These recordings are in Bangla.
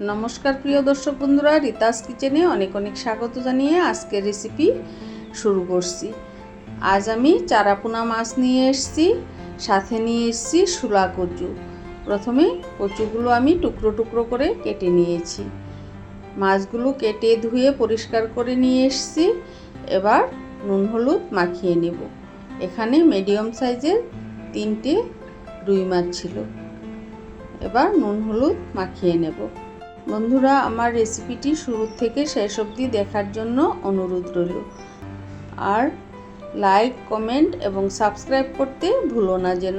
নমস্কার প্রিয় দর্শক বন্ধুরা, রিতাস কিচেনে অনেক অনেক স্বাগত জানিয়ে আজকের রেসিপি শুরু করছি। আজ আমি চারাপোনা মাছ নিয়ে এসেছি, সাথে নিয়ে এসেছি শুলা কচু। প্রথমে কচুগুলো আমি টুকরো টুকরো করে কেটে নিয়েছি। মাছগুলো কেটে ধুয়ে পরিষ্কার করে নিয়ে এসেছি। এবার নুন হলুদ মাখিয়ে নেব। এখানে মিডিয়াম সাইজের তিনটে রুই মাছ ছিল। এবার নুন হলুদ মাখিয়ে নেব। বন্ধুরা, আমার রেসিপিটি শুরু থেকে শেষ অবধি দেখার জন্য অনুরোধ রইল। আর লাইক কমেন্ট এবং সাবস্ক্রাইব করতে ভুলো না যেন।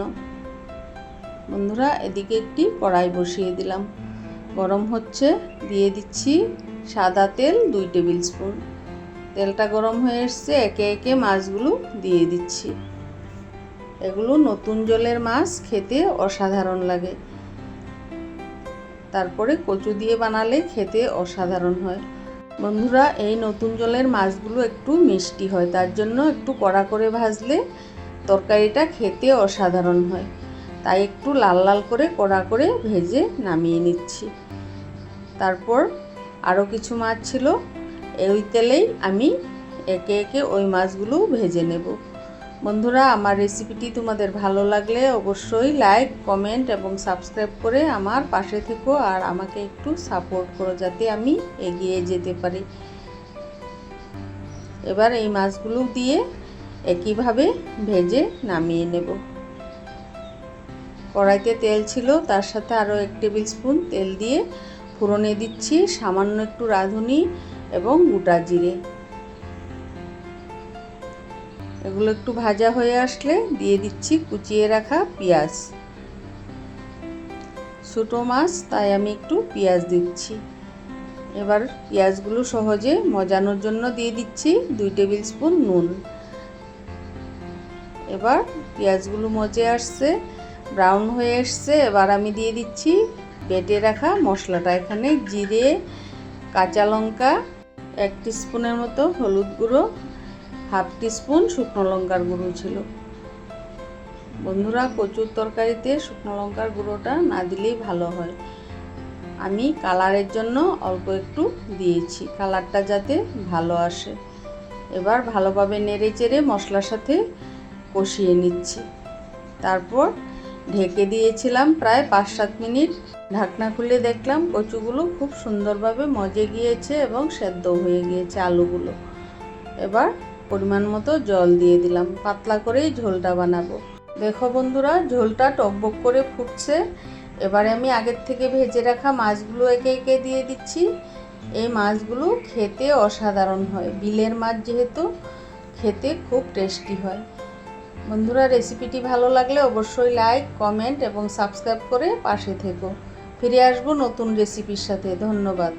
বন্ধুরা, এদিকে একটি কড়াই বসিয়ে দিলাম। গরম হচ্ছে, দিয়ে দিচ্ছি সাদা তেল দুই টেবিল স্পুন। তেলটা গরম হয়ে এসছে, একে একে মাছগুলো দিয়ে দিচ্ছি। এগুলো নতুন জলের মাছ, খেতে অসাধারণ লাগে। তারপরে কচু দিয়ে বানালে খেতে অসাধারণ হয়। বন্ধুরা, এই নতুন জলের মাছগুলো একটু মিষ্টি হয়, তার জন্য একটু কড়া করে ভাজলে তরকারিটা খেতে অসাধারণ হয়। তাই একটু লাল লাল করে কড়া করে ভেজে নামিয়ে নিচ্ছি। তারপর আরও কিছু মাছ ছিল ওই তেলেই আমি একে একে ওই মাছগুলো ভেজে নেব। বন্ধুরা, আমার রেসিপিটি তোমাদের ভালো লাগলে অবশ্যই লাইক কমেন্ট এবং সাবস্ক্রাইব করে আমার পাশে থেকো আর আমাকে একটু সাপোর্ট করো যাতে আমি এগিয়ে যেতে পারি। এবার এই মাছগুলো দিয়ে একইভাবে ভেজে নামিয়ে নেব। কড়াইতে তেল ছিল, তার সাথে আরও এক টেবিল স্পুন তেল দিয়ে ফোড়নে দিচ্ছি সামান্য একটু রাঁধুনি এবং গোটা জিরে। এগুলো একটু ভাজা হয়ে আসলে দিয়ে দিচ্ছি কুচিয়ে রাখা পেঁয়াজ। ছোটো মাছ, তাই আমি একটু পেঁয়াজ দিচ্ছি। এবার পেঁয়াজগুলো সহজে মজানোর জন্য দিয়ে দিচ্ছি দুই টেবিল স্পুন নুন। এবার পেঁয়াজগুলো মজে আসছে, ব্রাউন হয়ে এসছে, এবার আমি দিয়ে দিচ্ছি বেটে রাখা মশলাটা। এখানে জিরে, কাঁচা লঙ্কা, এক স্পুনের মতো হলুদ গুঁড়ো হাফ টিস্পুন শুকনো লঙ্কার গুঁড়ো ছিল। বন্ধুরা, কচুর তরকারিতে শুকনো লঙ্কার গুঁড়োটা না দিলেই ভালো হয়। আমি কালারের জন্য অল্প একটু দিয়েছি, কালারটা যাতে ভালো আসে। এবার ভালোভাবে নেড়ে চেড়ে মশলার সাথে কষিয়ে নিচ্ছি। তারপর ঢেকে দিয়েছিলাম প্রায় পাঁচ সাত মিনিট। ঢাকনা খুলে দেখলাম কচুগুলো খুব সুন্দরভাবে মজে গিয়েছে এবং সেদ্ধ হয়ে গিয়েছে আলুগুলো। এবার পরিমাণ মতো জল দিয়ে দিলাম। পাতলা করেই ঝোলটা বানাবো। দেখো বন্ধুরা, ঝোলটা টকবক করে ফুটছে। এবারে আমি আগের থেকে ভেজে রাখা মাছগুলো একে একে দিয়ে দিচ্ছি। এই মাছগুলো খেতে অসাধারণ হয়। বিলের মাছ যেহেতু, খেতে খুব টেস্টি হয়। বন্ধুরা, রেসিপিটি ভালো লাগলে অবশ্যই লাইক, কমেন্ট এবং সাবস্ক্রাইব করে পাশে থেকো। ফিরে আসব নতুন রেসিপির সাথে। ধন্যবাদ।